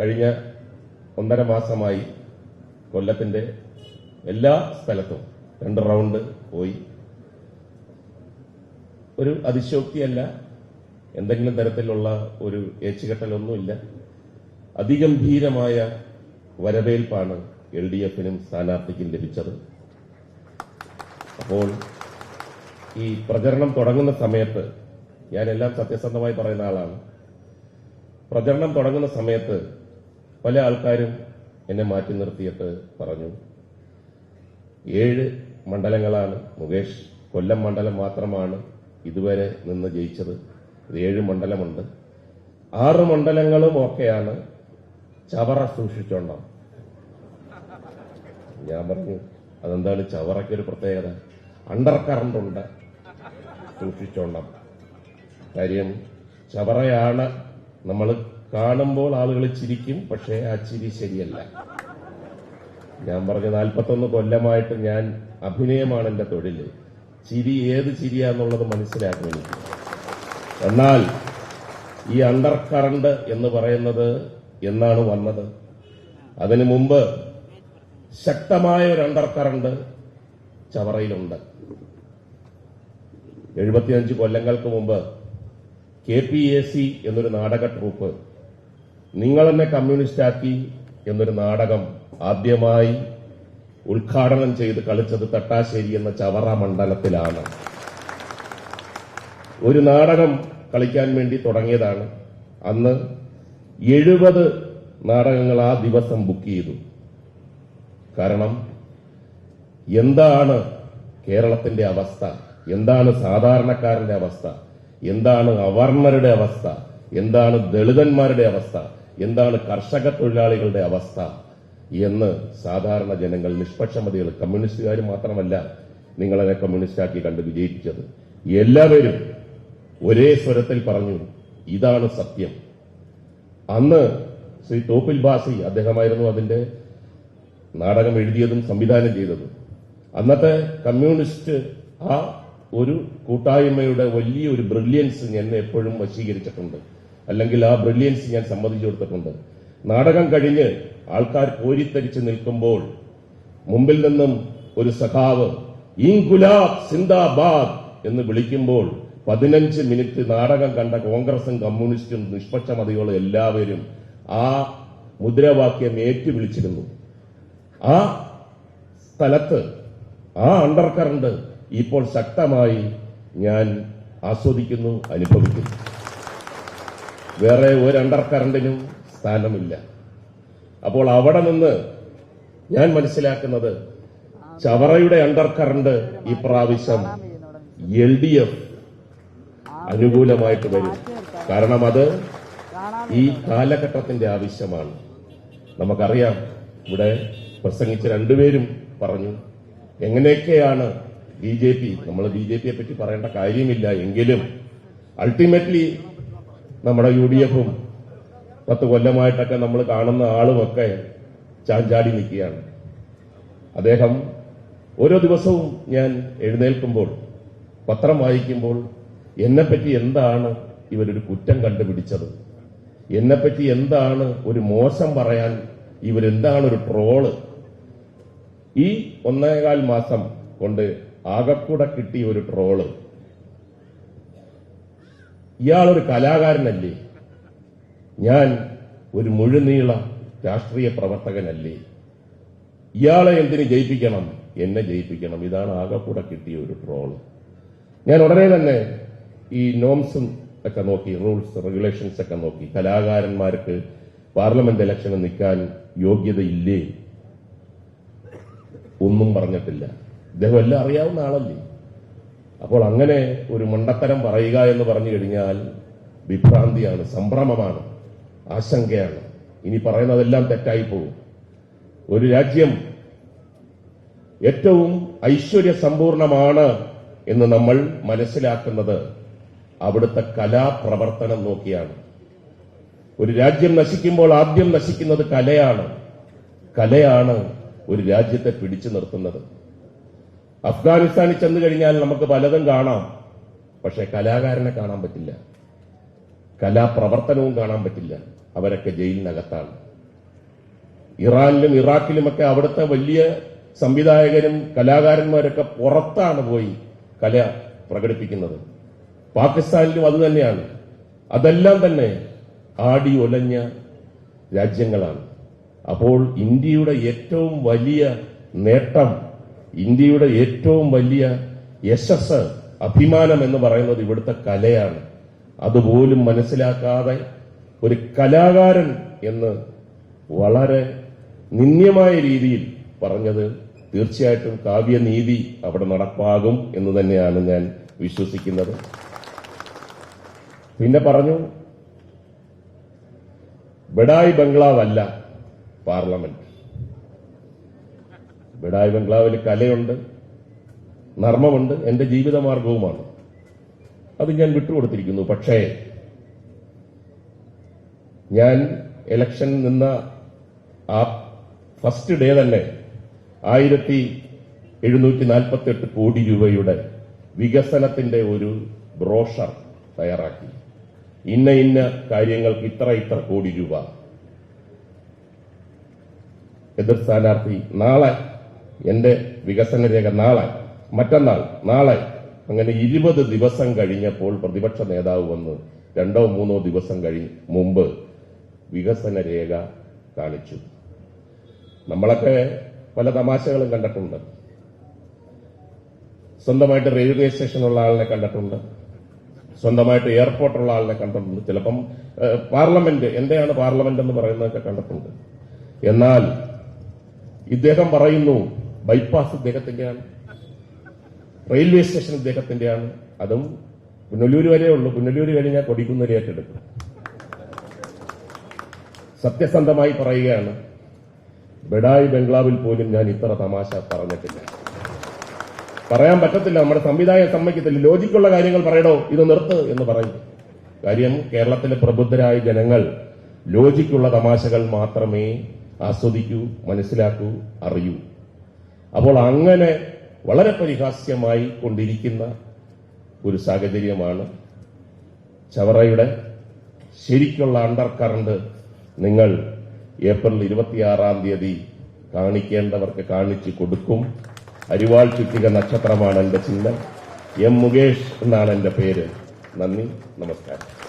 കഴിഞ്ഞ ഒന്നര മാസമായി കൊല്ലത്തിന്റെ എല്ലാ സ്ഥലത്തും രണ്ട് റൗണ്ട് പോയി. ഒരു അതിശോക്തിയല്ല. എന്തെങ്കിലും തരത്തിലുള്ള ഒരു ഏച്ചുകെട്ടലൊന്നുമില്ല. അതിഗംഭീരമായ വരവേൽപ്പാണ് എൽ ഡി എഫിനും സ്ഥാനാർത്ഥിക്കും ലഭിച്ചത്. അപ്പോൾ ഈ പ്രചരണം തുടങ്ങുന്ന സമയത്ത് ഞാൻ എല്ലാം സത്യസന്ധമായി പറയുന്ന ആളാണ്. പ്രചരണം തുടങ്ങുന്ന സമയത്ത് പല ആൾക്കാരും എന്നെ മാറ്റി നിർത്തിയിട്ട് പറഞ്ഞു. ഏഴ് മണ്ഡലങ്ങളാണ്. മുകേഷ് കൊല്ലം മണ്ഡലം മാത്രമാണ് ഇതുവരെ നിന്ന് ജയിച്ചത്. ഏഴ് മണ്ഡലമുണ്ട്. ആറ് മണ്ഡലങ്ങളും ഒക്കെയാണ് ചവറ സൂക്ഷിച്ചോണ്ടാം. ഞാൻ പറഞ്ഞു അതെന്താണ് ചവറയ്ക്കൊരു പ്രത്യേകത? അണ്ടർ കറണ്ട് ഉണ്ട്. സൂക്ഷിച്ചോണ്ടാം. കാര്യം ചവറയാണ് നമ്മൾ കാണുമ്പോൾ ആളുകൾ ചിരിക്കും പക്ഷേ ആ ചിരി ശരിയല്ല. ഞാൻ പറഞ്ഞ നാൽപ്പത്തൊന്ന് കൊല്ലമായിട്ട് ഞാൻ അഭിനയമാണ് എന്റെ തൊഴിൽ ചിരി ഏത് ചിരിയാന്നുള്ളത് മനസ്സിലാക്കും എനിക്ക്. എന്നാൽ ഈ അണ്ടർ കറണ്ട് എന്ന് പറയുന്നത് എന്നാണ് വന്നത്? അതിനു മുമ്പ് ശക്തമായ ഒരു അണ്ടർ കറണ്ട് ചവറയിലുണ്ട്. എഴുപത്തിയഞ്ച് കൊല്ലങ്ങൾക്ക് മുമ്പ് കെ പി എ സി എന്നൊരു നാടക ട്രൂപ്പ് നിങ്ങൾ എന്നെ കമ്മ്യൂണിസ്റ്റാക്കി എന്നൊരു നാടകം ആദ്യമായി ഉദ്ഘാടനം ചെയ്ത് കളിച്ചത് തട്ടാശ്ശേരി എന്ന ചവറ മണ്ഡലത്തിലാണ്. ഒരു നാടകം കളിക്കാൻ വേണ്ടി തുടങ്ങിയതാണ്. അന്ന് എഴുപത് നാടകങ്ങൾ ആ ദിവസം ബുക്ക് ചെയ്തു. കാരണം എന്താണ് കേരളത്തിന്റെ അവസ്ഥ? എന്താണ് സാധാരണക്കാരന്റെ അവസ്ഥ? എന്താണ് അവർണരുടെ അവസ്ഥ? എന്താണ് ദളിതന്മാരുടെ അവസ്ഥ? എന്താണ് കർഷക തൊഴിലാളികളുടെ അവസ്ഥ എന്ന് സാധാരണ ജനങ്ങൾ നിഷ്പക്ഷമതികൾ കമ്മ്യൂണിസ്റ്റുകാർ മാത്രമല്ല നിങ്ങളെ കമ്മ്യൂണിസ്റ്റാക്കി കണ്ട് വിജയിപ്പിച്ചത്. എല്ലാവരും ഒരേ സ്വരത്തിൽ പറഞ്ഞു ഇതാണ് സത്യം. അന്ന് ശ്രീ തോപ്പിൽ ബാസി അദ്ദേഹമായിരുന്നു അതിന്റെ നാടകം എഴുതിയതും സംവിധാനം ചെയ്തതും. അന്നത്തെ കമ്മ്യൂണിസ്റ്റ് ആ ഒരു കൂട്ടായ്മയുടെ വലിയൊരു ബ്രില്യൻസ് എന്നെ എപ്പോഴും വശീകരിച്ചിട്ടുണ്ട്. അല്ലെങ്കിൽ ആ ബ്രില്യൻസ് ഞാൻ സമ്മതിച്ചു കൊടുത്തിട്ടുണ്ട്. നാടകം കഴിഞ്ഞ് ആൾക്കാർ കോരിത്തരിച്ച് നിൽക്കുമ്പോൾ മുമ്പിൽ നിന്നും ഒരു സഖാവ് ഇൻകുലാബ് സിന്ദാബാദ് എന്ന് വിളിക്കുമ്പോൾ പതിനഞ്ച് മിനിറ്റ് നാടകം കണ്ട കോൺഗ്രസും കമ്മ്യൂണിസ്റ്റും നിഷ്പക്ഷമതികളും എല്ലാവരും ആ മുദ്രാവാക്യം ഏറ്റുവിളിച്ചിരുന്നു. ആ സ്ഥലത്ത് ആ അണ്ടർ കറണ്ട് ഇപ്പോൾ ശക്തമായി ഞാൻ ആസ്വദിക്കുന്നു അനുഭവിക്കുന്നു. വേറെ ഒരു അണ്ടർ കറണ്ടിനും സ്ഥാനമില്ല അപ്പോൾ അവിടെ നിന്ന് ഞാൻ മനസ്സിലാക്കുന്നത് ചവറയുടെ അണ്ടർ കറണ്ട് ഈ പ്രാവശ്യം എൽ ഡി എഫ് അനുകൂലമായിട്ട് വരും. കാരണം അത് ഈ കാലഘട്ടത്തിന്റെ ആവശ്യമാണ്. നമുക്കറിയാം ഇവിടെ പ്രസംഗിച്ച രണ്ടുപേരും പറഞ്ഞു എങ്ങനെയൊക്കെയാണ് ബി ജെ പി? നമ്മൾ ബി ജെ പിയെ പറ്റി പറയേണ്ട കാര്യമില്ല. എങ്കിലും അൾട്ടിമേറ്റ്ലി നമ്മുടെ യു ഡി എഫും പത്ത് കൊല്ലമായിട്ടൊക്കെ നമ്മൾ കാണുന്ന ആളുമൊക്കെ ചാഞ്ചാടി നിൽക്കുകയാണ്. അദ്ദേഹം ഓരോ ദിവസവും ഞാൻ എഴുന്നേൽക്കുമ്പോൾ പത്രം വായിക്കുമ്പോൾ എന്നെപ്പറ്റി എന്താണ് ഇവരൊരു കുറ്റം കണ്ടുപിടിച്ചത്? എന്നെപ്പറ്റി എന്താണ് ഒരു മോശം പറയാൻ ഇവരെന്താണ് ഒരു ട്രോൾ? ഈ ഒന്നേകാൽ മാസം കൊണ്ട് ആകെക്കൂടെ കിട്ടിയ ഒരു ട്രോൾ ഇയാളൊരു കലാകാരനല്ലേ? ഞാൻ ഒരു മുഴുനീള രാഷ്ട്രീയ പ്രവർത്തകനല്ലേ? ഇയാളെ എന്തിന് ജയിപ്പിക്കണം? എന്നെ ജയിപ്പിക്കണം. ഇതാണ് ആകെക്കൂടെ കിട്ടിയ ഒരു ട്രോൾ ഞാൻ ഉടനെ തന്നെ ഈ നോംസും ഒക്കെ നോക്കി റൂൾസ് റെഗുലേഷൻസ് ഒക്കെ നോക്കി കലാകാരന്മാർക്ക് പാർലമെന്റ് ഇലക്ഷന് നിൽക്കാൻ യോഗ്യതയില്ലേ? ഒന്നും പറഞ്ഞിട്ടില്ല. ഇദ്ദേഹം എല്ലാം അറിയാവുന്ന ആളല്ലേ? അപ്പോൾ അങ്ങനെ ഒരു മണ്ടത്തരം പറയുക എന്ന് പറഞ്ഞു കഴിഞ്ഞാൽ വിഭ്രാന്തിയാണ് സംഭ്രമമാണ് ആശങ്കയാണ്. ഇനി പറയുന്നതെല്ലാം തെറ്റായി പോകും ഒരു രാജ്യം ഏറ്റവും ഐശ്വര്യ സമ്പൂർണമാണ് എന്ന് നമ്മൾ മനസ്സിലാക്കുന്നത് അവിടുത്തെ കലാപ്രവർത്തനം നോക്കിയാണ്. ഒരു രാജ്യം നശിക്കുമ്പോൾ ആദ്യം നശിക്കുന്നത് കലയാണ്. കലയാണ് ഒരു രാജ്യത്തെ പിടിച്ചു നിർത്തുന്നത്. അഫ്ഗാനിസ്ഥാനിൽ ചെന്ന് കഴിഞ്ഞാൽ നമുക്ക് പലതും കാണാം. പക്ഷെ കലാകാരനെ കാണാൻ പറ്റില്ല. കലാപ്രവർത്തനവും കാണാൻ പറ്റില്ല. അവരൊക്കെ ജയിലിനകത്താണ്. ഇറാനിലും ഇറാഖിലുമൊക്കെ അവിടുത്തെ വലിയ സംവിധായകരും കലാകാരന്മാരൊക്കെ പുറത്താണ് പോയി കല പ്രകടിപ്പിക്കുന്നത്. പാകിസ്ഥാനിലും അത് തന്നെയാണ്. അതെല്ലാം തന്നെ ആടി ഒലഞ്ഞ രാജ്യങ്ങളാണ്. അപ്പോൾ ഇന്ത്യയുടെ ഏറ്റവും വലിയ നേട്ടം ഇന്ത്യയുടെ ഏറ്റവും വലിയ യശസ് അഭിമാനം എന്ന് പറയുന്നത് ഇവിടുത്തെ കലയാണ്. അതുപോലും മനസ്സിലാക്കാതെ ഒരു കലാകാരൻ എന്ന് വളരെ നിന്ദ്യമായ രീതിയിൽ പറഞ്ഞത് തീർച്ചയായിട്ടും കാവ്യനീതി അവിടെ നടപ്പാകും എന്ന് തന്നെയാണ് ഞാൻ വിശ്വസിക്കുന്നത്. പിന്നെ പറഞ്ഞു ബഡായി ബംഗ്ലാവല്ല പാർലമെന്റ്. ബഡായി ബംഗ്ലാവിൽ കലയുണ്ട് നർമ്മമുണ്ട് എന്റെ ജീവിതമാർഗവുമാണ്. അത് ഞാൻ വിട്ടുകൊടുത്തിരിക്കുന്നു. പക്ഷേ ഞാൻ ഇലക്ഷൻ നിന്ന ആ ഫസ്റ്റ് ഡേ തന്നെ ആയിരത്തി എഴുന്നൂറ്റി നാൽപ്പത്തി എട്ട് കോടി രൂപയുടെ വികസനത്തിന്റെ ഒരു ബ്രോഷർ തയ്യാറാക്കി. ഇന്ന ഇന്ന കാര്യങ്ങൾക്ക് ഇത്ര ഇത്ര കോടി രൂപ. എതിർ സ്ഥാനാർത്ഥി നാളെ എന്റെ വികസന രേഖ നാളെ മറ്റന്നാൾ നാളെ അങ്ങനെ ഇരുപത് ദിവസം കഴിഞ്ഞപ്പോൾ പ്രതിപക്ഷ നേതാവ് വന്ന് രണ്ടോ മൂന്നോ ദിവസം കഴിഞ്ഞ് മുമ്പ് വികസന രേഖ കാണിച്ചു. നമ്മളൊക്കെ പല തമാശകളും കണ്ടിട്ടുണ്ട്. സ്വന്തമായിട്ട് റെയിൽവേ സ്റ്റേഷനുള്ള ആളിനെ കണ്ടിട്ടുണ്ട്. സ്വന്തമായിട്ട് എയർപോർട്ടുള്ള ആളിനെ കണ്ടിട്ടുണ്ട്. ചിലപ്പം പാർലമെന്റ് എന്തെയാണ് പാർലമെന്റ് എന്ന് പറയുന്നതൊക്കെ കണ്ടിട്ടുണ്ട്. എന്നാൽ ഇദ്ദേഹം പറയുന്നു ബൈപ്പാസ് ഇദ്ദേഹത്തിന്റെയാണ്. റെയിൽവേ സ്റ്റേഷൻ ഇദ്ദേഹത്തിന്റെയാണ്. അതും പുനലൂര് വരെ ഉള്ളൂ. പുനലൂര് കഴിഞ്ഞാൽ കൊടിക്കുന്നൊരു ഏറ്റെടുക്കും. സത്യസന്ധമായി പറയുകയാണ് ബഡായി ബംഗ്ലാവിൽ പോലും ഞാൻ ഇത്ര തമാശ പറഞ്ഞിട്ടില്ല. പറയാൻ പറ്റത്തില്ല. നമ്മുടെ സംവിധായകൻ സമ്മതിക്കത്തില്ല. ലോജിക്കുള്ള കാര്യങ്ങൾ പറയണോ ഇത് നിർത്ത് എന്ന് പറയും. കാര്യം കേരളത്തിലെ പ്രബുദ്ധരായ ജനങ്ങൾ ലോജിക്കുള്ള തമാശകൾ മാത്രമേ ആസ്വദിക്കൂ മനസ്സിലാക്കൂ അറിയൂ. അപ്പോൾ അങ്ങനെ വളരെ പരിഹാസ്യമായി കൊണ്ടിരിക്കുന്ന ഒരു സാഹചര്യമാണ് ചവറയുടെ ശരിക്കുള്ള അണ്ടർ കറണ്ട് നിങ്ങൾ ഏപ്രിൽ ഇരുപത്തിയാറാം തീയതി കാണിക്കേണ്ടവർക്ക് കാണിച്ചു കൊടുക്കും. അരിവാൾ ചുറ്റിക നക്ഷത്രമാണ് എന്റെ ചിഹ്നം. എം മുകേഷ് എന്നാണ് എന്റെ പേര്. നന്ദി നമസ്കാരം.